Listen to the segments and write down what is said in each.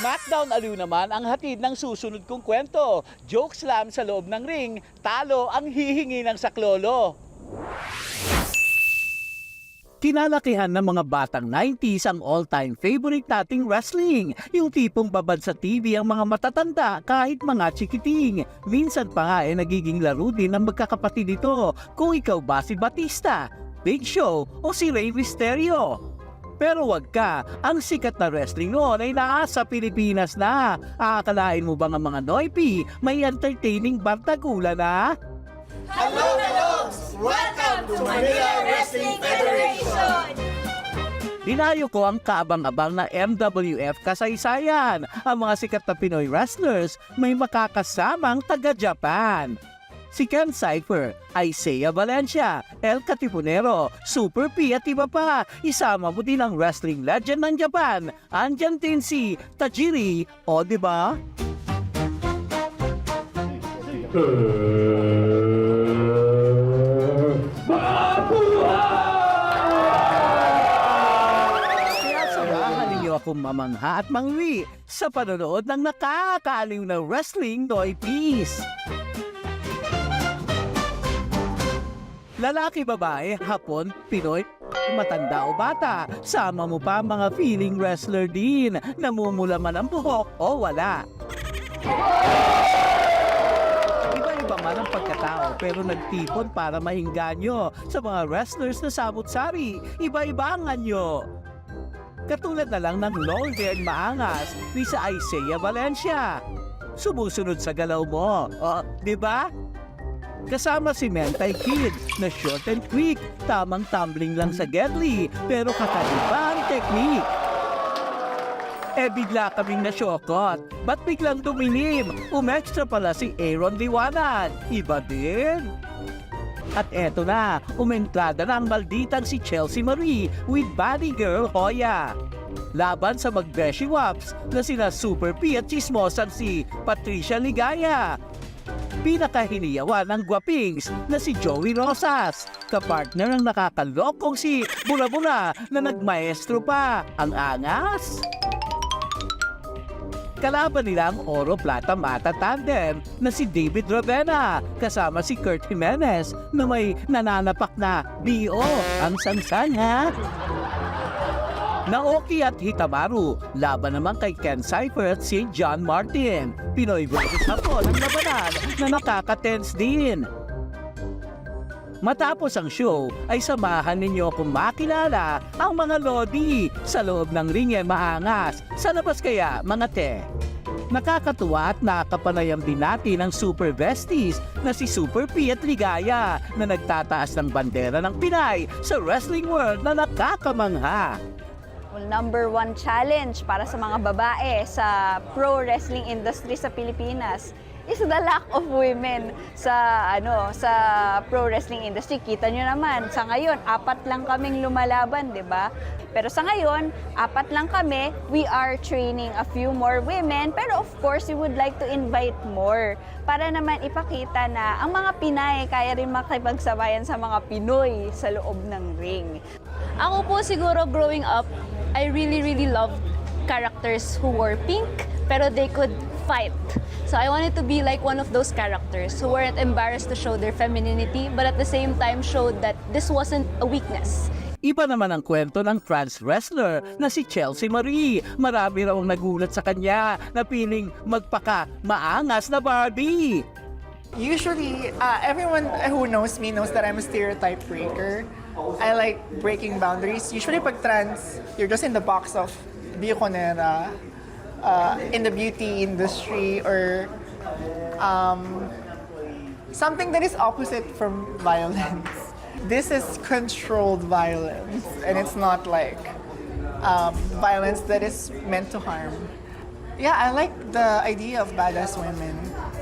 Smackdown aliw naman ang hatid ng susunod kong kwento. Joke slam sa loob ng ring, talo ang hihingi ng saklolo. Kinalakihan ng mga batang 90s ang all-time favorite nating wrestling. Yung tipong babad sa TV ang mga matatanda kahit mga chikiting. Minsan pa nga eh nagiging laro din ng magkakapatid ito kung ikaw ba si Batista, Big Show o si Rey Mysterio. Pero wag ka, ang sikat na wrestling noon ay naasa Pilipinas na. Aakalain mo ba ng mga Noipi may entertaining bartagula na? Manila Wrestling Federation! Dinayo ko ang kaabang-abang na MWF kasaysayan. Ang mga sikat na Pinoy wrestlers may makakasamang taga-Japan. Si Ken Cypher, Isaiah Valencia, El Catipunero, Super P at iba pa. Isama mo din ang wrestling legend ng Japan, andyan din si Tajiri, o di ba? Akong mamangha at mangwi sa panonood ng nakakaaliw na wrestling Toy Piece. Lalaki, babae, hapon, Pinoy, matanda o bata. Sama mo pa mga feeling wrestler din. Namumula man ang buhok o wala. Iba-iba man ang pagkatao pero nagtipon para mahinganyo sa mga wrestlers na sabot-sari. Iba-iba ang anyo. Katulad na lang ng long-haired maangas ni sa Isaiah Valencia. Sumusunod sa galaw mo. O, di ba? Kasama si Mentay Kid na short and quick, tamang tumbling lang sa Gedli, pero kakaiba ang technique. Eh bigla kaming nasyokot. Ba't biglang tumilim? Umextra pala si Aaron Liwanag. Iba din. At eto na, umentrada na ang malditang si Chelsea Marie with body girl Hoya. Laban sa magbeshi waps na sina Super P at chismosan si Patricia Ligaya. Pinakahiniyawan ng gwapings na si Joey Rosas. Kapartner ng nakakalokong si Bula-Bula na nagmaestro pa. Ang angas! Kalaban nila ang Oro Plata Mata Tandem na si David Ravena kasama si Kurt Jimenez na may nananapak na B.O. ang sansan ha? Naoki at Hitamaru, laban naman kay Ken Cypher at si John Martin. Pinoy versus Hapon ang labanan na nakaka-tense din. Matapos ang show, ay samahan ninyo akong makilala ang mga lodi sa loob ng ringe maangas. Sa labas kaya, mga te? Nakakatuwa at nakakapanayam din natin ang Super Besties na si Super P at Ligaya na nagtataas ng bandera ng Pinay sa wrestling world na nakakamangha. Number one challenge para sa mga babae sa pro wrestling industry sa Pilipinas is the lack of women sa ano sa pro wrestling industry. Kita nyo naman, sa ngayon, apat lang kaming lumalaban, di ba? Pero sa ngayon, apat lang kami. We are training a few more women. Pero of course, we would like to invite more para naman ipakita na ang mga Pinay kaya rin makipagsabayan sa mga Pinoy sa loob ng ring. Ako po siguro growing up, I really, really loved characters who wore pink, pero they could fight. So I wanted to be like one of those characters who weren't embarrassed to show their femininity, but at the same time showed that this wasn't a weakness. Iba naman ang kwento ng trans wrestler na si Chelsea Marie. Marami raw ang nagulat sa kanya na piling magpaka maangas na Barbie. Usually, uh, everyone who knows me knows that I'm a stereotype breaker. I like breaking boundaries. Usually, pag trans, you're just in the box of bioconera, uh, in the beauty industry, or um, something that is opposite from violence. This is controlled violence, and it's not like um, violence that is meant to harm. Yeah, I like the idea of badass women.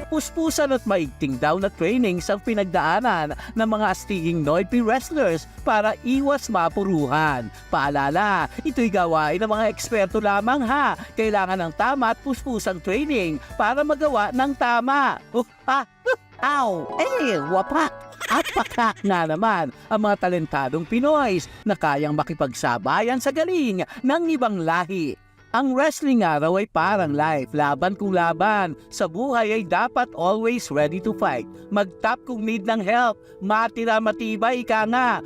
Puspusan at maigting daw na trainings ang pinagdaanan ng mga astiging Noipi wrestlers para iwas mapuruhan. Paalala, ito'y gawain ng mga eksperto lamang ha. Kailangan ng tama at puspusang training para magawa ng tama. Uh, ah, uh, ow, eh, wapak. At pakak na naman ang mga talentadong Pinoys na kayang makipagsabayan sa galing ng ibang lahi. Ang wrestling araw ay parang life, laban kung laban. Sa buhay ay dapat always ready to fight. Mag-tap kung need ng help. Matira matibay, ika nga.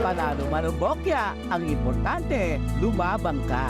Panalo man o bokya, ang importante, lumabang ka.